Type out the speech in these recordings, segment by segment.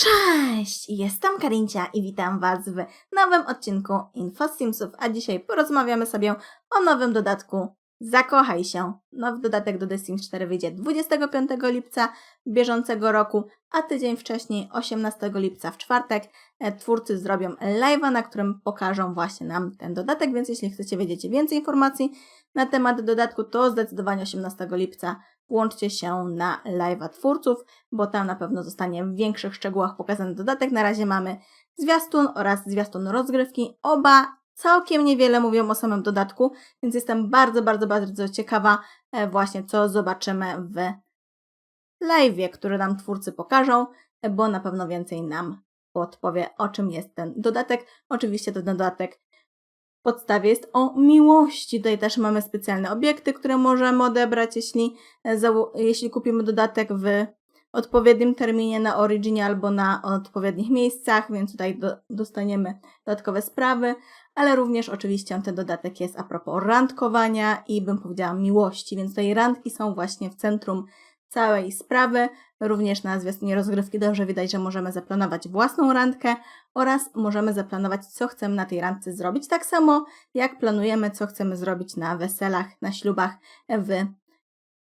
Cześć! Jestem Karincia i witam Was w nowym odcinku InfoSimsów, a dzisiaj porozmawiamy sobie o nowym dodatku Zakochaj się. Nowy dodatek do The Sims 4 wyjdzie 25 lipca bieżącego roku, a tydzień wcześniej, 18 lipca w czwartek, e, twórcy zrobią live'a, na którym pokażą właśnie nam ten dodatek, więc jeśli chcecie wiedzieć więcej informacji na temat dodatku, to zdecydowanie 18 lipca włączcie się na live'a twórców, bo tam na pewno zostanie w większych szczegółach pokazany dodatek. Na razie mamy zwiastun oraz zwiastun rozgrywki. Oba całkiem niewiele mówią o samym dodatku, więc jestem bardzo, bardzo, bardzo ciekawa e, właśnie, co zobaczymy w live'ie, który nam twórcy pokażą, e, bo na pewno więcej nam podpowie, o czym jest ten dodatek. Oczywiście ten dodatek w podstawie jest o miłości. Tutaj też mamy specjalne obiekty, które możemy odebrać, jeśli, e, jeśli kupimy dodatek w odpowiednim terminie na Originie albo na odpowiednich miejscach, więc tutaj do, dostaniemy dodatkowe sprawy, ale również oczywiście ten dodatek jest a propos randkowania i bym powiedziała miłości, więc tutaj randki są właśnie w centrum całej sprawy. Również na zwiastunie rozgrywki dobrze widać, że możemy zaplanować własną randkę oraz możemy zaplanować, co chcemy na tej randce zrobić, tak samo jak planujemy, co chcemy zrobić na weselach, na ślubach w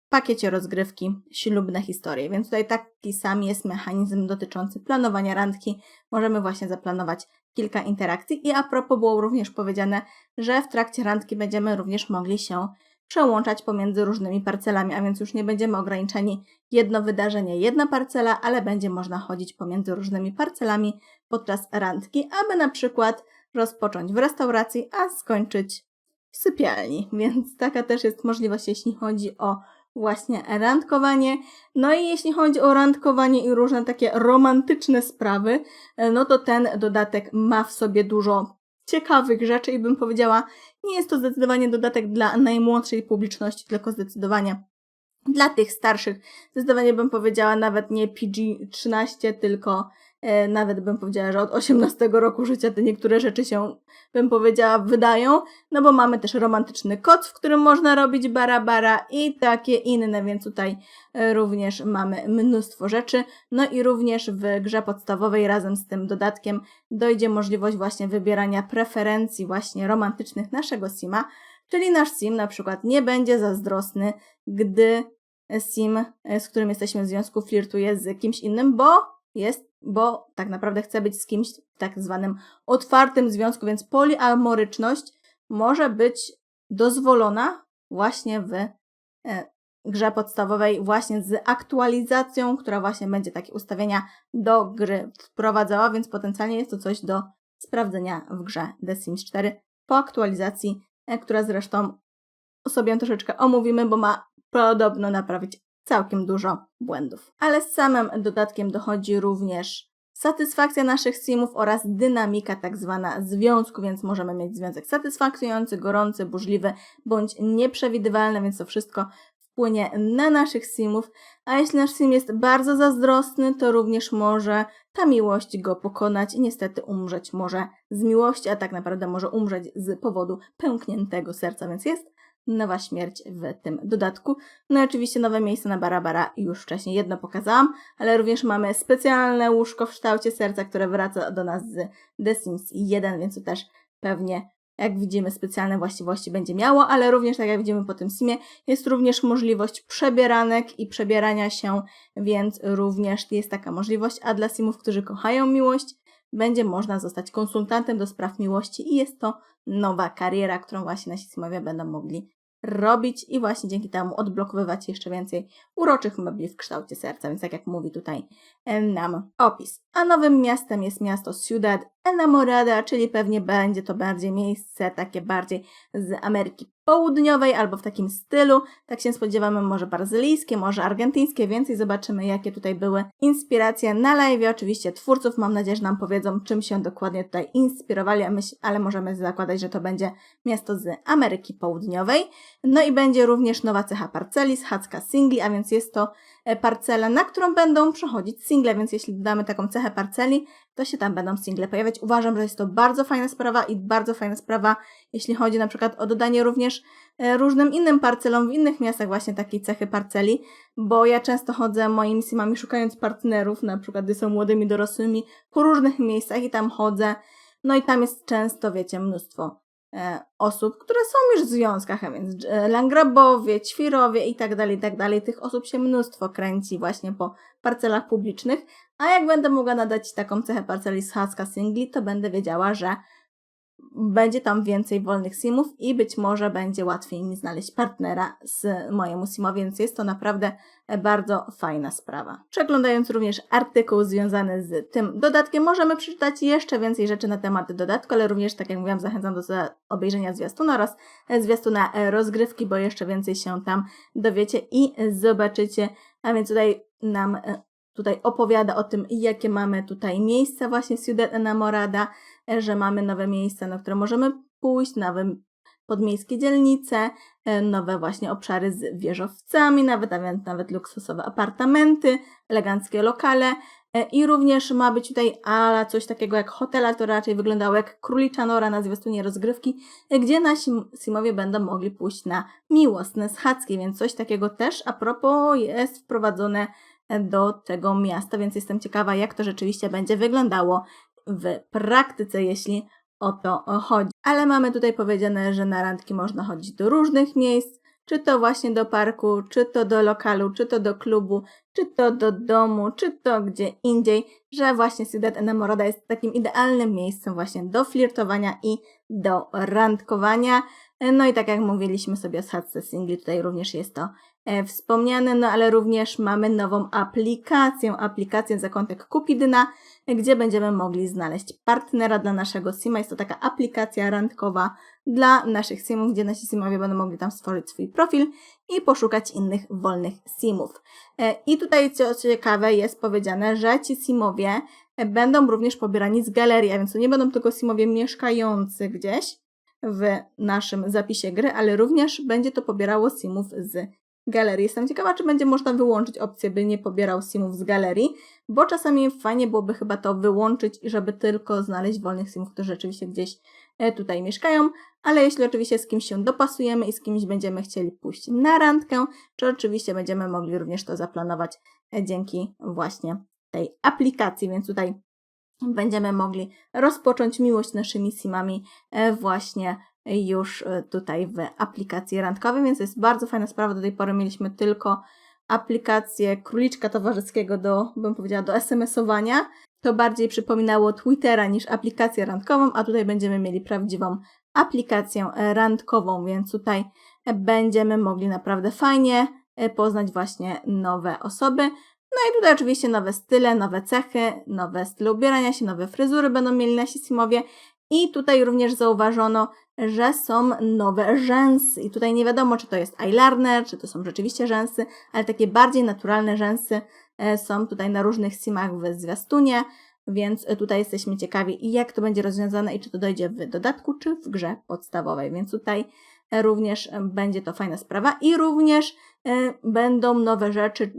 pakiecie rozgrywki ślubne historie. Więc tutaj taki sam jest mechanizm dotyczący planowania randki. Możemy właśnie zaplanować kilka interakcji i a propos było również powiedziane, że w trakcie randki będziemy również mogli się przełączać pomiędzy różnymi parcelami, a więc już nie będziemy ograniczeni jedno wydarzenie, jedna parcela, ale będzie można chodzić pomiędzy różnymi parcelami podczas randki, aby na przykład rozpocząć w restauracji, a skończyć w sypialni. Więc taka też jest możliwość, jeśli chodzi o właśnie randkowanie. No i jeśli chodzi o randkowanie i różne takie romantyczne sprawy, e, no to ten dodatek ma w sobie dużo ciekawych rzeczy i bym powiedziała, nie jest to zdecydowanie dodatek dla najmłodszej publiczności, tylko zdecydowanie dla tych starszych. Zdecydowanie bym powiedziała nawet nie PG-13, tylko nawet bym powiedziała, że od 18 roku życia te niektóre rzeczy się, bym powiedziała, wydają, no bo mamy też romantyczny koc, w którym można robić bara-bara i takie inne, więc tutaj e, również mamy mnóstwo rzeczy. No i również w grze podstawowej razem z tym dodatkiem dojdzie możliwość właśnie wybierania preferencji właśnie romantycznych naszego sima, czyli nasz sim na przykład nie będzie zazdrosny, gdy sim, e, z którym jesteśmy w związku, flirtuje z kimś innym, bo jest, bo tak naprawdę chce być z kimś w tak zwanym otwartym związku, więc poliamoryczność może być dozwolona właśnie w e, grze podstawowej, właśnie z aktualizacją, która właśnie będzie takie ustawienia do gry wprowadzała, więc potencjalnie jest to coś do sprawdzenia w grze The Sims 4 po aktualizacji, e, która zresztą sobie troszeczkę omówimy, bo ma podobno naprawić całkiem dużo błędów. Ale z samym dodatkiem dochodzi również satysfakcja naszych simów oraz dynamika tak zwana związku, więc możemy mieć związek satysfakcjonujący, gorący, burzliwy bądź nieprzewidywalny, więc to wszystko wpłynie na naszych simów, a jeśli nasz sim jest bardzo zazdrosny, to również może ta miłość go pokonać i niestety umrzeć może z miłości, a tak naprawdę może umrzeć z powodu pękniętego serca, więc jest nowa śmierć w tym dodatku. No i oczywiście nowe miejsce na Barabara już wcześniej jedno pokazałam, ale również mamy specjalne łóżko w kształcie serca, które wraca do nas z The Sims 1, więc to też pewnie jak widzimy, specjalne właściwości będzie miało, ale również, tak jak widzimy po tym simie, jest również możliwość przebieranek i przebierania się, więc również jest taka możliwość, a dla simów, którzy kochają miłość, będzie można zostać konsultantem do spraw miłości i jest to nowa kariera, którą właśnie nasi simowie będą mogli robić i właśnie dzięki temu odblokowywać jeszcze więcej uroczych mebli w kształcie serca, więc tak jak mówi tutaj nam opis. A nowym miastem jest miasto Ciudad Enamorada, czyli pewnie będzie to bardziej miejsce takie bardziej z Ameryki Południowej albo w takim stylu. Tak się spodziewamy, może brazylijskie, może argentyńskie, więcej zobaczymy, jakie tutaj były inspiracje na live. Oczywiście twórców, mam nadzieję, że nam powiedzą, czym się dokładnie tutaj inspirowali, ale możemy zakładać, że to będzie miasto z Ameryki Południowej. No i będzie również nowa cecha parceli, schadzka singli, a więc jest to parcelę, na którą będą przechodzić single, więc jeśli dodamy taką cechę parceli, to się tam będą single pojawiać. Uważam, że jest to bardzo fajna sprawa i bardzo fajna sprawa, jeśli chodzi na przykład o dodanie również e, różnym innym parcelom w innych miastach właśnie takiej cechy parceli, bo ja często chodzę moimi simami szukając partnerów, na przykład gdy są młodymi dorosłymi, po różnych miejscach i tam chodzę, no i tam jest często, wiecie, mnóstwo e, osób, które są już w związkach, a więc e, langrabowie, ćwirowie i tak dalej, tak dalej. Tych osób się mnóstwo kręci właśnie po parcelach publicznych, a jak będę mogła nadać taką cechę parceli z haska singli, to będę wiedziała, że będzie tam więcej wolnych simów i być może będzie łatwiej mi znaleźć partnera z mojemu simowi, więc jest to naprawdę bardzo fajna sprawa. Przeglądając również artykuł związany z tym dodatkiem, możemy przeczytać jeszcze więcej rzeczy na temat dodatku, ale również, tak jak mówiłam, zachęcam do obejrzenia zwiastuna oraz zwiastuna rozgrywki, bo jeszcze więcej się tam dowiecie i zobaczycie. A więc tutaj nam tutaj opowiada o tym, jakie mamy tutaj miejsca właśnie Ciudad Enamorada, e, że mamy nowe miejsca, na które możemy pójść, nowe podmiejskie dzielnice, e, nowe właśnie obszary z wieżowcami, nawet, nawet, nawet luksusowe apartamenty, eleganckie lokale e, i również ma być tutaj ala coś takiego jak hotel, ale to raczej wyglądało jak królicza nora na zwiastunie rozgrywki, gdzie nasi simowie będą mogli pójść na miłosne schadzki, więc coś takiego też a propos jest wprowadzone do tego miasta, więc jestem ciekawa, jak to rzeczywiście będzie wyglądało w praktyce, jeśli o to chodzi. Ale mamy tutaj powiedziane, że na randki można chodzić do różnych miejsc, czy to właśnie do parku, czy to do lokalu, czy to do klubu, czy to do domu, czy to gdzie indziej, że właśnie Ciudad Enamorada jest takim idealnym miejscem właśnie do flirtowania i do randkowania. No i tak jak mówiliśmy sobie o schadzce singli, tutaj również jest to e, wspomniane, no ale również mamy nową aplikację, aplikację Zakątek Kupidyna, gdzie będziemy mogli znaleźć partnera dla naszego sima. Jest to taka aplikacja randkowa dla naszych simów, gdzie nasi simowie będą mogli tam stworzyć swój profil i poszukać innych wolnych simów. E, I tutaj co ciekawe jest powiedziane, że ci simowie będą również pobierani z galerii, a więc to nie będą tylko simowie mieszkający gdzieś, w naszym zapisie gry, ale również będzie to pobierało simów z galerii. Jestem ciekawa, czy będzie można wyłączyć opcję, by nie pobierał simów z galerii, bo czasami fajnie byłoby chyba to wyłączyć i żeby tylko znaleźć wolnych simów, którzy rzeczywiście gdzieś e, tutaj mieszkają, ale jeśli oczywiście z kimś się dopasujemy i z kimś będziemy chcieli pójść na randkę, czy oczywiście będziemy mogli również to zaplanować e, dzięki właśnie tej aplikacji, więc tutaj będziemy mogli rozpocząć miłość naszymi simami e, właśnie już e, tutaj w aplikacji randkowej, więc jest bardzo fajna sprawa. Do tej pory mieliśmy tylko aplikację króliczka towarzyskiego do, bym powiedziała, do SMS-owania. To bardziej przypominało Twittera niż aplikację randkową, a tutaj będziemy mieli prawdziwą aplikację randkową, więc tutaj będziemy mogli naprawdę fajnie e, poznać właśnie nowe osoby. No i tutaj oczywiście nowe style, nowe cechy, nowe style ubierania się, nowe fryzury będą mieli nasi simowie. I tutaj również zauważono, że są nowe rzęsy. I tutaj nie wiadomo, czy to jest eyeliner, czy to są rzeczywiście rzęsy, ale takie bardziej naturalne rzęsy e, są tutaj na różnych simach w zwiastunie, więc tutaj jesteśmy ciekawi, jak to będzie rozwiązane i czy to dojdzie w dodatku, czy w grze podstawowej. Więc tutaj również będzie to fajna sprawa i również e, będą nowe rzeczy,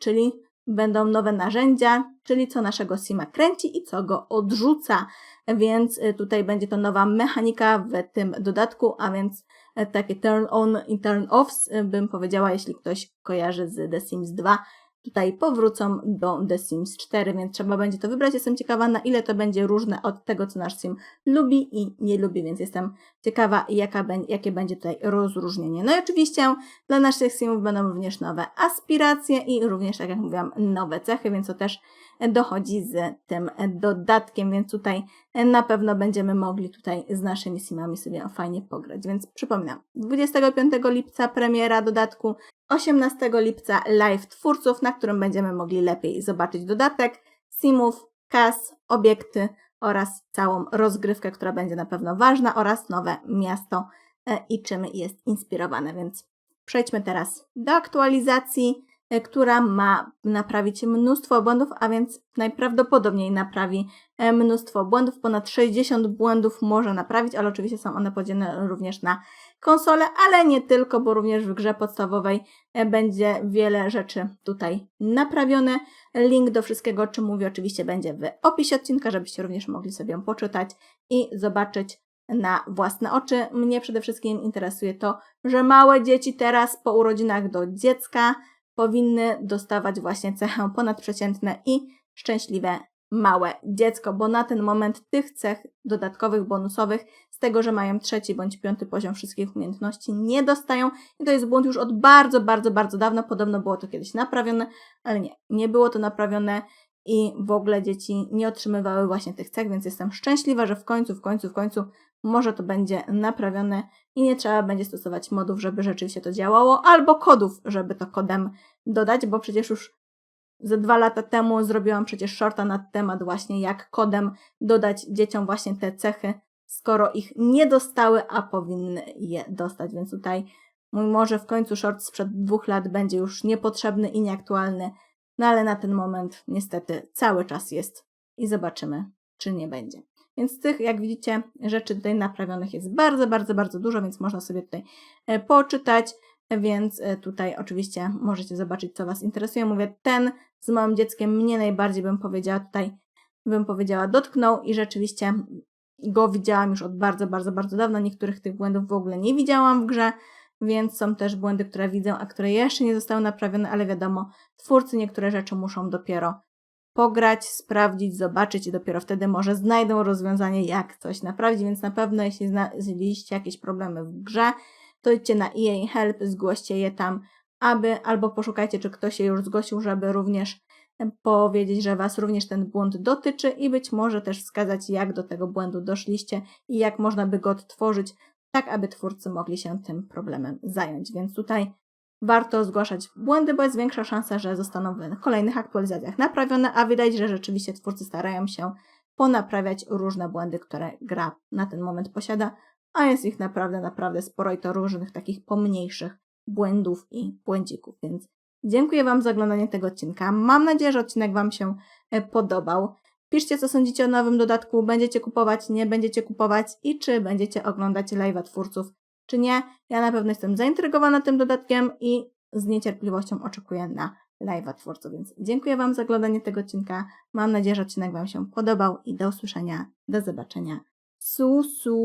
czyli będą nowe narzędzia, czyli co naszego sima kręci i co go odrzuca. Więc y, tutaj będzie to nowa mechanika w tym dodatku, a więc y, takie turn on i turn offs y, bym powiedziała, jeśli ktoś kojarzy z The Sims 2, tutaj powrócą do The Sims 4, więc trzeba będzie to wybrać. Jestem ciekawa, na ile to będzie różne od tego, co nasz sim lubi i nie lubi, więc jestem ciekawa, jaka, jakie będzie tutaj rozróżnienie. No i oczywiście dla naszych simów będą również nowe aspiracje i również, tak jak mówiłam, nowe cechy, więc to też dochodzi z tym dodatkiem, więc tutaj na pewno będziemy mogli tutaj z naszymi simami sobie fajnie pograć. Więc przypominam, 25 lipca premiera dodatku, 18 lipca live twórców, na którym będziemy mogli lepiej zobaczyć dodatek, simów, kas, obiekty oraz całą rozgrywkę, która będzie na pewno ważna oraz nowe miasto e, i czym jest inspirowane. Więc przejdźmy teraz do aktualizacji. E, która ma naprawić mnóstwo błędów, a więc najprawdopodobniej naprawi e, mnóstwo błędów. Ponad 60 błędów może naprawić, ale oczywiście są one podzielone również na konsole, ale nie tylko, bo również w grze podstawowej e, będzie wiele rzeczy tutaj naprawione. Link do wszystkiego, o czym mówię, oczywiście będzie w opisie odcinka, żebyście również mogli sobie ją poczytać i zobaczyć na własne oczy. Mnie przede wszystkim interesuje to, że małe dzieci teraz po urodzinach do dziecka powinny dostawać właśnie cechę ponadprzeciętne i szczęśliwe małe dziecko, bo na ten moment tych cech dodatkowych, bonusowych, z tego, że mają trzeci bądź piąty poziom wszystkich umiejętności, nie dostają. I to jest błąd już od bardzo, bardzo, bardzo dawna. Podobno było to kiedyś naprawione, ale nie, nie było to naprawione i w ogóle dzieci nie otrzymywały właśnie tych cech, więc jestem szczęśliwa, że w końcu, w końcu, w końcu może to będzie naprawione i nie trzeba będzie stosować modów, żeby rzeczywiście to działało, albo kodów, żeby to kodem dodać, bo przecież już ze dwa lata temu zrobiłam przecież shorta na temat właśnie jak kodem dodać dzieciom właśnie te cechy, skoro ich nie dostały, a powinny je dostać, więc tutaj mój może w końcu short sprzed dwóch lat będzie już niepotrzebny i nieaktualny, no ale na ten moment niestety cały czas jest i zobaczymy, czy nie będzie. Więc tych, jak widzicie, rzeczy tutaj naprawionych jest bardzo, bardzo, bardzo dużo, więc można sobie tutaj e, poczytać. Więc e, tutaj oczywiście możecie zobaczyć, co Was interesuje. Mówię, ten z małym dzieckiem mnie najbardziej bym powiedziała tutaj, bym powiedziała, dotknął i rzeczywiście go widziałam już od bardzo, bardzo, bardzo dawna. Niektórych tych błędów w ogóle nie widziałam w grze, więc są też błędy, które widzę, a które jeszcze nie zostały naprawione, ale wiadomo, twórcy niektóre rzeczy muszą dopiero pograć, sprawdzić, zobaczyć i dopiero wtedy może znajdą rozwiązanie, jak coś naprawić, więc na pewno jeśli znaleźliście jakieś problemy w grze, to idźcie na EA Help, zgłoście je tam, aby albo poszukajcie, czy ktoś się już zgłosił, żeby również powiedzieć, że Was również ten błąd dotyczy i być może też wskazać, jak do tego błędu doszliście i jak można by go odtworzyć, tak aby twórcy mogli się tym problemem zająć. Więc tutaj warto zgłaszać błędy, bo jest większa szansa, że zostaną w kolejnych aktualizacjach naprawione, a widać, że rzeczywiście twórcy starają się ponaprawiać różne błędy, które gra na ten moment posiada, a jest ich naprawdę, naprawdę sporo i to różnych takich pomniejszych błędów i błędzików, więc dziękuję Wam za oglądanie tego odcinka. Mam nadzieję, że odcinek Wam się e, podobał. Piszcie, co sądzicie o nowym dodatku, będziecie kupować, nie będziecie kupować i czy będziecie oglądać live'a twórców, czy nie. Ja na pewno jestem zaintrygowana tym dodatkiem i z niecierpliwością oczekuję na live'a twórców, więc dziękuję Wam za oglądanie tego odcinka. Mam nadzieję, że odcinek Wam się podobał i do usłyszenia, do zobaczenia. Su, su.